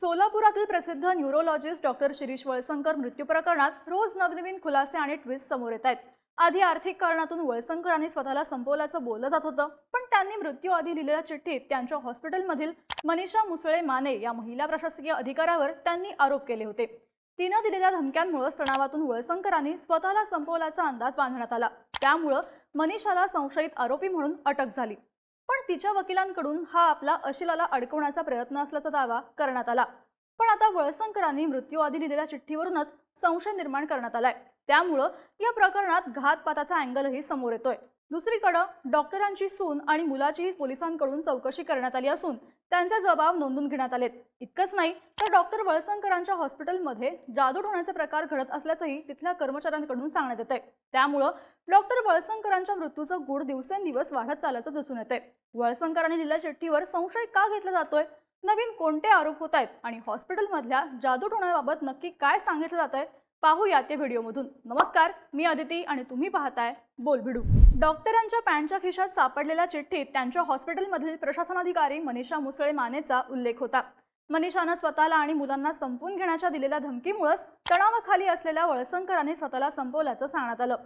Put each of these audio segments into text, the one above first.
सोलापुरातील प्रसिद्ध neurologist doctor Shirish Walsankar मृत्यू प्रकरणात रोज नवनवीन खुलासे आणि ट्विस्ट समोर येत आहेत. आधी आर्थिक कारणातून वळसंकरांनी स्वतःला संपवल्याचं बोललं जात होतं पण त्यांनी मृत्यूआधी लिहिलेल्या चिठ्ठीत त्यांच्या हॉस्पिटलमधील मनीषा मुसळे माने या महिला प्रशासकीय अधिकाऱ्यावर त्यांनी आरोप केले होते. तिनं दिलेल्या धमक्यांमुळे तणावातून वळसंकरांनी स्वतःला संपवल्याचा अंदाज बांधण्यात आला. त्यामुळं मनीषाला संशयित आरोपी म्हणून अटक झाली. पण तिच्या वकिलांकडून हा आपला अशिलाला अडकवण्याचा प्रयत्न असल्याचा दावा करण्यात आला. पण आता वळसंकरांनी मृत्यूआधी लिहिलेल्या चिठ्ठीवरूनच संशय निर्माण करण्यात आलाय. त्यामुळं या प्रकरणात घातपाताचा अँगलही समोर येतोय. दुसरीकडं डॉक्टरांची सून आणि मुलाचीही पोलिसांकडून चौकशी करण्यात आली असून त्यांचे जबाब नोंदून घेण्यात आलेत. इतकंच नाही तर डॉक्टर वळसंकरांच्या हॉस्पिटलमध्ये जादूड होण्याचे प्रकार घडत असल्याचंही तिथल्या कर्मचाऱ्यांकडून सांगण्यात येत आहे त्यामुळं डॉक्टर वळसंकरांच्या मृत्यूचं गुढ दिवसेंदिवस वाढत चालल्याचं दिसून येते वळसंकरांनी लिहिल्या चिठ्ठीवर संशय का घेतला जातोय? नवीन कोणते आरोप होत आहेत आणि हॉस्पिटलमधल्या जादूड होण्याबाबत नक्की काय सांगितलं जात आहे पाहूया या व्हिडिओमधून. नमस्कार मी अदिती आणि तुम्ही पाहताय बोलभिडू डॉक्टरांच्या पॅन्टच्या खिशात सापडलेल्या चिठ्ठीत त्यांच्या हॉस्पिटलमधील प्रशासनाधिकारी मनीषा मुसळे मानेचा उल्लेख होता. मनीषानं स्वतःला आणि मुलांना संपून घेण्याच्या दिलेल्या धमकीमुळेच तणावाखाली असलेल्या वळसंकरांनी स्वतःला संपवल्याचं सांगण्यात आलं.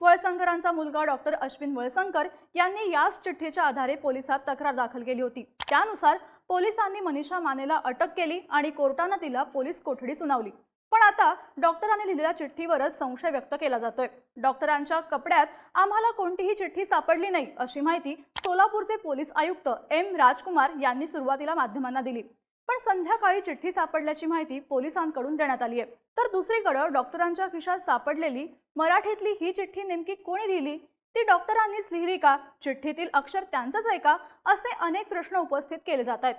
वळसंकरांचा मुलगा डॉक्टर अश्विन वळसंकर यांनी याच चिठ्ठीच्या आधारे पोलिसात तक्रार दाखल केली होती. त्यानुसार पोलिसांनी मनीषा मानेला अटक केली आणि कोर्टानं तिला पोलीस कोठडी सुनावली. पण आता डॉक्टरांनी लिहिलेल्या चिठ्ठीवरच संशय व्यक्त केला जातोय. डॉक्टरांच्या कपड्यात आम्हाला कोणतीही चिठ्ठी सापडली नाही अशी माहिती सोलापूरचे पोलीस आयुक्त एम राजकुमार यांनी सुरुवातीला माध्यमांना दिली. पण संध्याकाळी चिठ्ठी सापडल्याची माहिती पोलिसांकडून देण्यात आली आहे तर दुसरीकडे डॉक्टरांच्या खिशात सापडलेली मराठीतली ही चिठ्ठी नेमकी कोणी दिली ती डॉक्टरांनीच लिहिली का? चिठ्ठीतील अक्षर त्यांचंच आहे का? असे अनेक प्रश्न उपस्थित केले जात आहेत.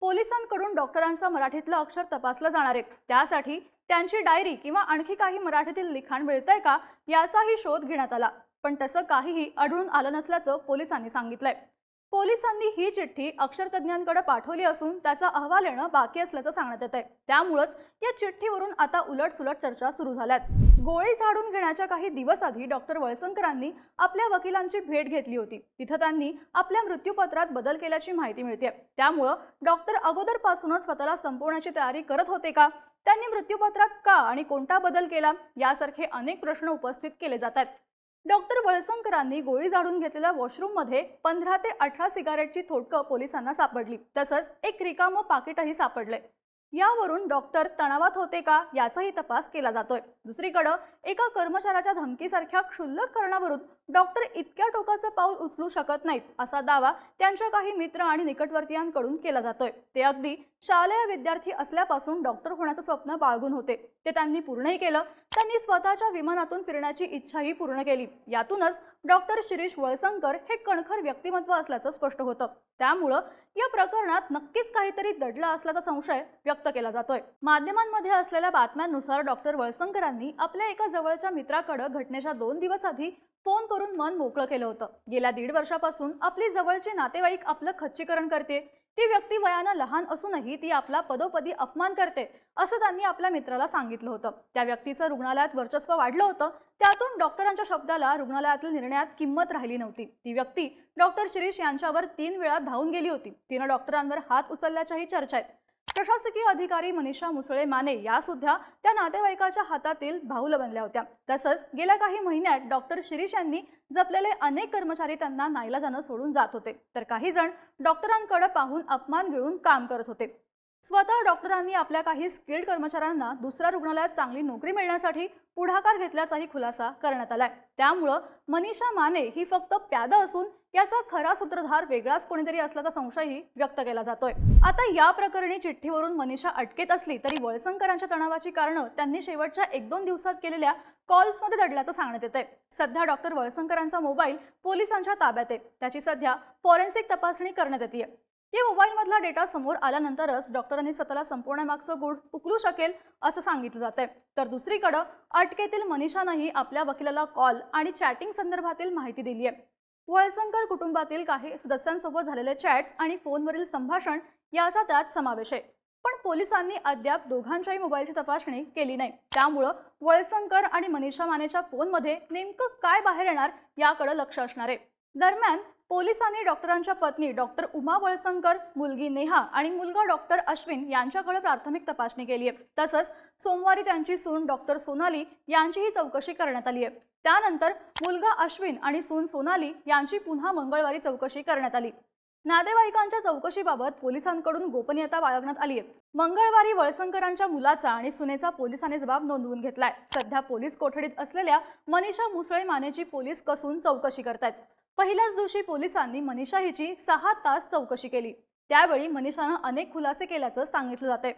पोलिसांकडून डॉक्टरांचं मराठीतलं अक्षर तपासलं जाणार आहे. त्यासाठी त्यांची डायरी किंवा आणखी काही मराठीतील लिखाण मिळतंय का याचाही शोध घेण्यात आला. पण तसं काहीही आढळून आलं नसल्याचं पोलिसांनी सांगितलंय. पोलिसांनी ही चिठ्ठी अक्षरतज्ञांकडे पाठवली असून त्याचा अहवाल येणं बाकी असल्याचं सांगण्यात येत आहे त्यामुळंच या चिठ्ठीवरून आता उलटसुलट चर्चा सुरू झाल्यात. गोळी झाडून घेण्याच्या काही दिवस आधी डॉक्टर वळसंकरांनी आपल्या वकिलांची भेट घेतली होती. तिथं त्यांनी आपल्या मृत्यूपत्रात बदल केल्याची माहिती मिळते त्यामुळं डॉक्टर अगोदरपासूनच स्वतःला संपवण्याची तयारी करत होते का? त्यांनी मृत्यूपत्रात का आणि कोणता बदल केला? यासारखे अनेक प्रश्न उपस्थित केले जात आहेत. डॉक्टर वळसंकरांनी गोळी झाडून घेतलेल्या वॉशरूममध्ये पंधरा ते अठरा सिगारेटची थोडकं पोलिसांना सापडली. तसंच एक रिकामं पाकिटही सापडलंय. यावरून डॉक्टर तणावात होते का याचाही तपास केला जातोय. दुसरीकडं एका कर्मचाऱ्याच्या धमकीसारख्या क्षुल्लक कारणावरून डॉक्टर इतक्या टोकाचं पाऊल उचलू शकत नाहीत असा दावा त्यांच्या काही मित्र आणि निकटवर्तीयांकडून केला जातोय. ते अगदी शालेय विद्यार्थी असल्यापासून डॉक्टर होण्याचं स्वप्न बाळगून होते. ते त्यांनी पूर्णही केलं त्यांनी स्वतःच्या विमानातून फिरण्याची इच्छाही पूर्ण केली. यातूनच डॉक्टर शिरीष वळसंकर हे कणखर व्यक्तिमत्व असल्याचं स्पष्ट होतं. त्यामुळं या प्रकरणात नक्कीच काहीतरी दडला असल्याचा संशय व्यक्त केला जातोय. माध्यमांमध्ये असलेल्या बातम्यांनुसार डॉक्टर वळसंकरांनी आपल्या एका जवळच्या मित्राकडे घटनेच्या दोन दिवस आधी फोन करून मन मोकळं केलं होतं. गेल्या दीड वर्षापासून आपली जवळची नातेवाईक आपलं खच्चीकरण करते. ती व्यक्ती वयानं लहान असूनही ती आपला पदोपदी अपमान करते असं त्यांनी आपल्या मित्राला सांगितलं होतं. त्या व्यक्तीचं रुग्णालयात वर्चस्व वाढलं होतं. त्यातून डॉक्टरांच्या शब्दाला रुग्णालयातील निर्णयात किंमत राहिली नव्हती. ती व्यक्ती डॉक्टर शिरीष यांच्यावर तीन वेळा धावून गेली होती. तिनं डॉक्टरांवर हात उचलल्याच्याही चर्चा आहेत. प्रशासकीय अधिकारी मनीषा मुसळे माने या सुद्धा त्या नातेवाईकाच्या हातातील भाऊल बनल्या होत्या. तसंच गेल्या काही महिन्यात डॉक्टर शिरीष यांनी जपलेले अनेक कर्मचारी त्यांना नाईलाजानं सोडून जात होते. तर काही जण डॉक्टरांकडे पाहून अपमान गिळून काम करत होते. स्वतः डॉक्टरांनी आपल्या काही स्किल्ड कर्मचाऱ्यांना दुसऱ्या रुग्णालयात चांगली नोकरी मिळण्यासाठी पुढाकार घेतल्याचाही खुलासा करण्यात आलाय. त्यामुळं मनीषा माने ही फक्त प्यादा असून याचा खरा सूत्रधार वेगळाच कोणीतरी असल्याचा संशयही व्यक्त केला जातोय. आता या प्रकरणी चिठ्ठीवरून मनीषा अटकेत असली तरी वळसंकरांच्या तणावाची कारणं त्यांनी शेवटच्या एक दोन दिवसात केलेल्या कॉल्समध्ये दडल्याचं सांगण्यात येतंय. सध्या डॉक्टर वळसंकरांचा मोबाईल पोलिसांच्या ताब्यात आहे. त्याची सध्या फॉरेन्सिक तपासणी करण्यात येते या मोबाईलमधला डेटा समोर आल्यानंतरच डॉक्टरांनी स्वतःला संपवण्यामागचं गुढ उकलू शकेल असं सांगितलं जातंय. तर दुसरीकडं अटकेतील मनीषानंही आपल्या वकिलाला कॉल आणि चॅटिंग संदर्भातील माहिती दिली आहे वळसंकर कुटुंबातील काही सदस्यांसोबत झालेले चॅट्स आणि फोनवरील संभाषण याचा त्यात समावेश आहे. पण पोलिसांनी अद्याप दोघांच्याही मोबाईलची तपासणी केली नाही. त्यामुळं वळसंकर आणि मनीषा मानेच्या फोनमध्ये नेमकं काय बाहेर येणार याकडे लक्ष असणार आहे. दरम्यान पोलिसांनी डॉक्टरांच्या पत्नी डॉक्टर उमा वळसंकर मुलगी नेहा आणि मुलगा डॉक्टर अश्विन यांच्याकडे प्राथमिक तपासणी केली आहे तसंच सोमवारी त्यांची सून डॉक्टर सोनाली यांचीही चौकशी करण्यात आली आहे त्यानंतर मुलगा अश्विन आणि सून सोनाली यांची पुन्हा मंगळवारी चौकशी करण्यात आली. नातेवाईकांच्या चौकशीबाबत पोलिसांकडून गोपनीयता बाळगण्यात आली आहे मंगळवारी वळसंकरांच्या मुलाचा आणि सुनेचा पोलिसांनी जबाब नोंदवून घेतलाय. सध्या पोलीस कोठडीत असलेल्या मनीषा मुसळे मानेची पोलीस कसून चौकशी करतायत. पहिल्याच दिवशी पोलिसांनी मनीषा हिची सहा तास चौकशी केली. त्यावेळी मनीषानं अनेक खुलासे केल्याचं सांगितलं जाते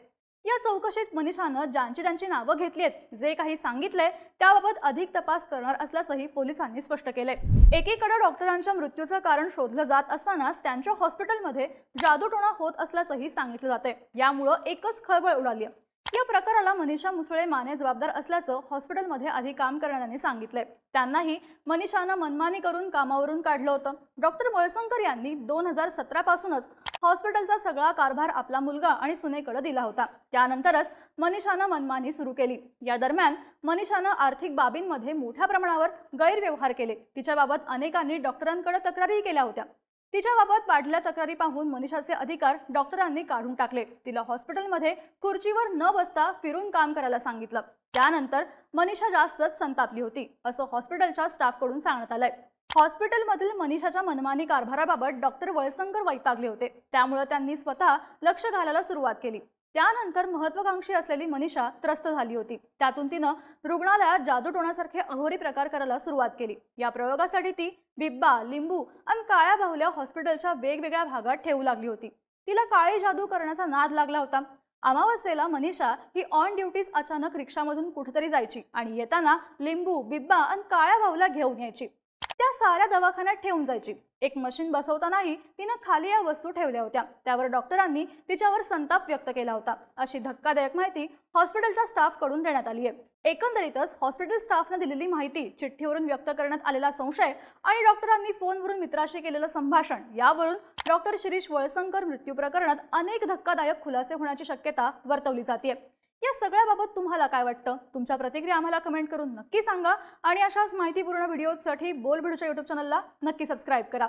या चौकशीत मनीषानं ज्यांची ज्यांची नावं घेतली आहेत जे काही सांगितलंय त्याबाबत अधिक तपास करणार असल्याचंही पोलिसांनी स्पष्ट केलंय एकीकडे डॉक्टरांच्या मृत्यूचं कारण शोधलं जात असतानाच त्यांच्या हॉस्पिटलमध्ये जादूटोणा होत असल्याचंही सांगितलं जाते यामुळं एकच खळबळ उडाली आहे. या प्रकाराला मनीषा मुसळे माने जबाबदार असल्याचं हॉस्पिटलमध्ये आधी काम करणाऱ्यांनी सांगितलंय. त्यांनाही मनीषानं मनमानी करून कामावरून काढलं होतं. डॉक्टर वळसंकर यांनी दोन हजार सतरा पासूनच हॉस्पिटलचा सगळा कारभार आपला मुलगा आणि सुनेकडे दिला होता. त्यानंतरच मनीषानं मनमानी सुरू केली. या दरम्यान मनीषानं आर्थिक बाबींमध्ये मोठ्या प्रमाणावर गैरव्यवहार केले. तिच्याबाबत अनेकांनी डॉक्टरांकडे तक्रारी केल्या होत्या. तिच्याबाबत वाढलेल्या तक्रारी पाहून मनीषाचे अधिकार डॉक्टरांनी काढून टाकले. तिला हॉस्पिटलमध्ये खुर्चीवर न बसता फिरून काम करायला सांगितलं. त्यानंतर मनीषा जास्तच संतापली होती असं हॉस्पिटलच्या स्टाफकडून सांगण्यात आलंय. हॉस्पिटलमधील मनीषाच्या मनमानी कारभाराबाबत डॉक्टर वळसंकर वैतागले होते. त्यामुळे त्यांनी स्वतः लक्ष घालायला सुरुवात केली. त्यानंतर महत्वाकांक्षी असलेली मनीषा त्रस्त झाली होती. त्यातून तिनं रुग्णालयात जादूटोणासारखे अहोरी प्रकार करायला सुरुवात केली. या प्रयोगासाठी ती बिब्बा लिंबू आणि काळ्या बाहुल्या हॉस्पिटलच्या वेगवेगळ्या भागात ठेवू लागली होती. तिला काळी जादू करण्याचा नाद लागला होता. अमावस्येला मनीषा ही ऑन ड्युटीज अचानक रिक्षामधून कुठेतरी जायची आणि येताना लिंबू बिब्बा आणि काळ्या बाहुल्या घेऊन यायची. त्या साऱ्या दवाखान्यात ठेवून जायची. एक मशीन बसवतानाही तिनं खाली या वस्तू ठेवल्या होत्या. त्यावर डॉक्टरांनी तिच्यावर संताप व्यक्त केला होता. अशी धक्कादायक माहिती हॉस्पिटलच्या स्टाफकडून देण्यात आली आहे. एकंदरीतच हॉस्पिटल स्टाफनं दिलेली माहिती चिठ्ठीवरून व्यक्त करण्यात आलेला संशय आणि डॉक्टरांनी फोनवरून मित्राशी केलेलं संभाषण यावरून डॉक्टर शिरीष वळसंकर मृत्यू प्रकरणात अनेक धक्कादायक खुलासे होण्याची शक्यता वर्तवली जाते या सगळ्याबाबत तुम्हाला काय वाटतं? तुमच्या प्रतिक्रिया आम्हाला कमेंट करून नक्की सांगा. आणि अशाच माहितीपूर्ण व्हिडिओसाठी बोल यूट्यूब युट्यूब चॅनलला नक्की सबस्क्राईब करा.